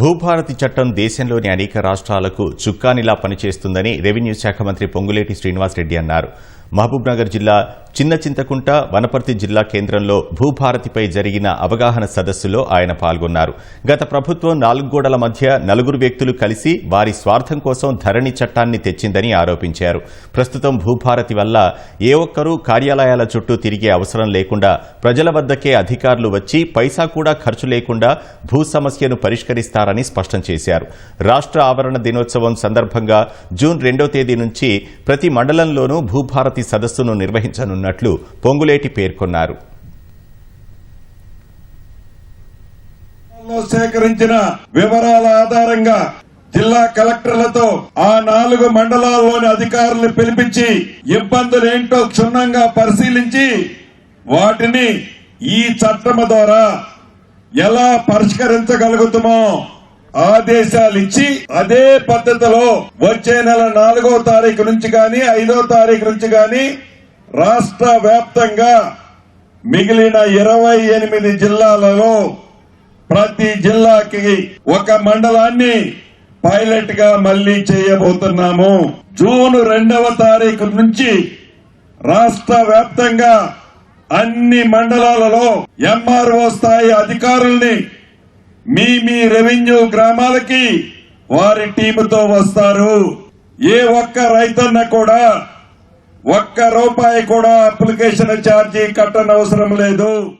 భూభారతి చట్టం దేశంలోని అనేక రాష్ట్రాలకు చుక్కానిలా పనిచేస్తుందని రెవెన్యూ శాఖ మంత్రి పొంగులేటి శ్రీనివాసరెడ్డి అన్నారు. మహబూబ్నగర్ జిల్లా చిన్న చింతకుంట వనపర్తి జిల్లా కేంద్రంలో భూభారతిపై జరిగిన అవగాహన సదస్సులో ఆయన పాల్గొన్నారు. గత ప్రభుత్వం నాలుగు గోడల మధ్య నలుగురు వ్యక్తులు కలిసి వారి స్వార్థం కోసం ధరణి చట్టాన్ని తెచ్చిందని ఆరోపించారు. ప్రస్తుతం భూభారతి వల్ల ఏ ఒక్కరూ కార్యాలయాల చుట్టూ తిరిగే అవసరం లేకుండా ప్రజల వద్దకే అధికారులు వచ్చి పైసా కూడా ఖర్చు లేకుండా భూ సమస్యను పరిష్కరిస్తారని స్పష్టం చేశారు. రాష్ట్ర ఆవరణ దినోత్సవం సందర్భంగా జూన్ రెండో తేదీ నుంచి ప్రతి మండలంలోనూ భూభారతి సదస్సును నిర్వహించనున్నట్లు పొంగులేటి పేర్కొన్నారు. సేకరించిన వివరాల ఆధారంగా జిల్లా కలెక్టర్లతో ఆ నాలుగు మండలాల్లోని అధికారులను పిలిపించి ఇబ్బందులు ఏంటో క్షుణ్ణంగా పరిశీలించి వాటిని ఈ చట్టము ద్వారా ఎలా పరిష్కరించగలుగుతామో ఆదేశాలు ఇచ్చి అదే పద్ధతిలో వచ్చే నెల నాలుగో తారీఖు నుంచి గాని ఐదో తారీఖు నుంచి గాని రాష్ట్ర వ్యాప్తంగా మిగిలిన ఇరవై ఎనిమిది జిల్లాలలో ప్రతి జిల్లాకి ఒక మండలాన్ని పైలట్గా మళ్ళీ చేయబోతున్నాము. జూన్ రెండవ తారీఖు నుంచి రాష్ట్ర వ్యాప్తంగా అన్ని మండలాలలో ఎంఆర్ఓ స్థాయి అధికారుల్ని మీ మీ రెవెన్యూ గ్రామాలకి వారి టీముతో వస్తారు. ఏ ఒక్క రైతన్న కూడా ఒక్క రూపాయి కూడా అప్లికేషన్ ఛార్జీ కట్టనవసరం లేదు.